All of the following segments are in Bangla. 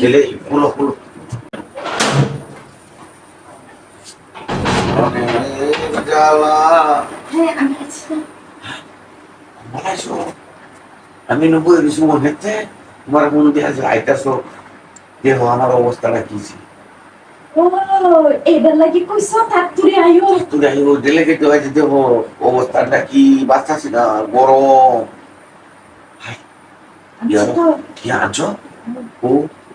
ছেলে পুরো পুরো। জ্বালা। হ্যাঁ আমি নব্বই কিছু মনে হচ্ছে তোমার মনে দিয়ে আছে? আইতাছো? দেহ আমার অবস্থাটা কি ছিল? এবার লাগি কইছ আইও দেহ অবস্থাটা কি? না? গরম তো ও দা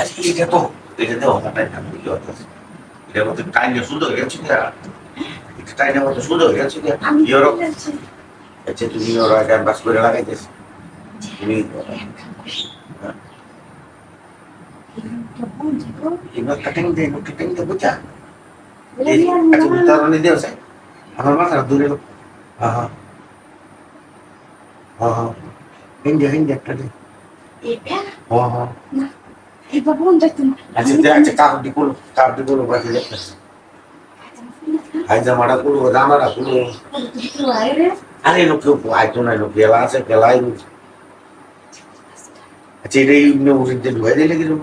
আরে এটা তো এটা না বুঝতে পারছি এটা মতো টাইনে সুন্দর গেছে না টাইনে মতো সুন্দর গেছে না আমি ইউরো বলছি আচ্ছা তুমি ওরা ক্যানভাস করে লাগাইতেছ। তুমি এবার কাটিং দে কাটিং দে বুঝা এই আচ্ছা উত্তরণে দেও স্যার আমার মাথা দূরে হ্যাঁ হ্যাঁ হ্যাঁ হ্যাঁ হিন্দি হিন্দি একটা দে হ্যাঁ হ্যাঁ এবার বোন যাইতো না আচ্ছা দে আচ্ছা কাপড়টি করো কাপড়টি করো বাকি দেখতেছি হাইজামাটা করো জামাটা করো আরে লোক কেউ আইতো না লোক গেলা আছে গেলাই আচ্ছা এটা এই উচিত ঢুকাই দিলে কি লোক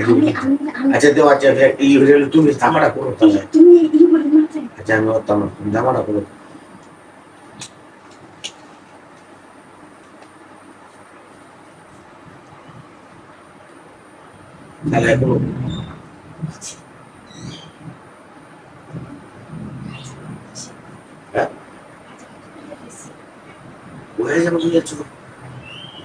আমি আমি আমি আচ্ছা আচ্ছা এই তুমি জামাটা করো তাহলে। আচ্ছা আমি তুমি জামাটা করো তাহলে করো হ্যাঁ?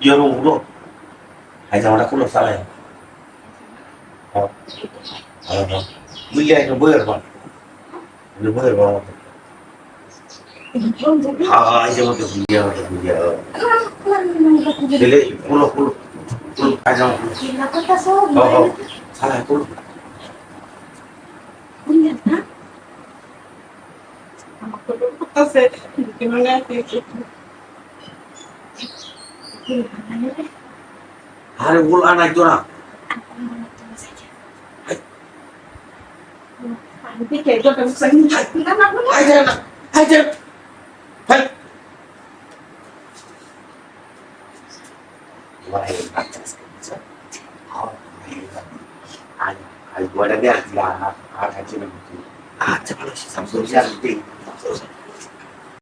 Sase. Hey, me খালি এক কাম কর এই মেশিন আর কিনা দেখছ আরে কাচর এটা এমনি লো রে আমারটা আমার কি দিছি বালা তে লতা আছে এখন ইয়রো উড়ো আই জামাটা খুলো সালাই হ্যাঁ হ্যাঁ হ্যাঁ বুঝলি একটা বইয়ের বা বইয়ের বা হ্যাঁ হ্যাঁ এই যে মতো বুঝিয়া মতো বুঝিয়া ছেলে পুরো পুরো পুরো আই জামা খুলো হ্যাঁ হ্যাঁ সালাই খুলো আরে বল আনাই তো না আই যায় না আই যায় হ্যাঁ Wahai atas kerja. Oh, ay, ay, buat dia lah, ada macam itu. Ah, cepat sih, Samsung sih ada. Samsung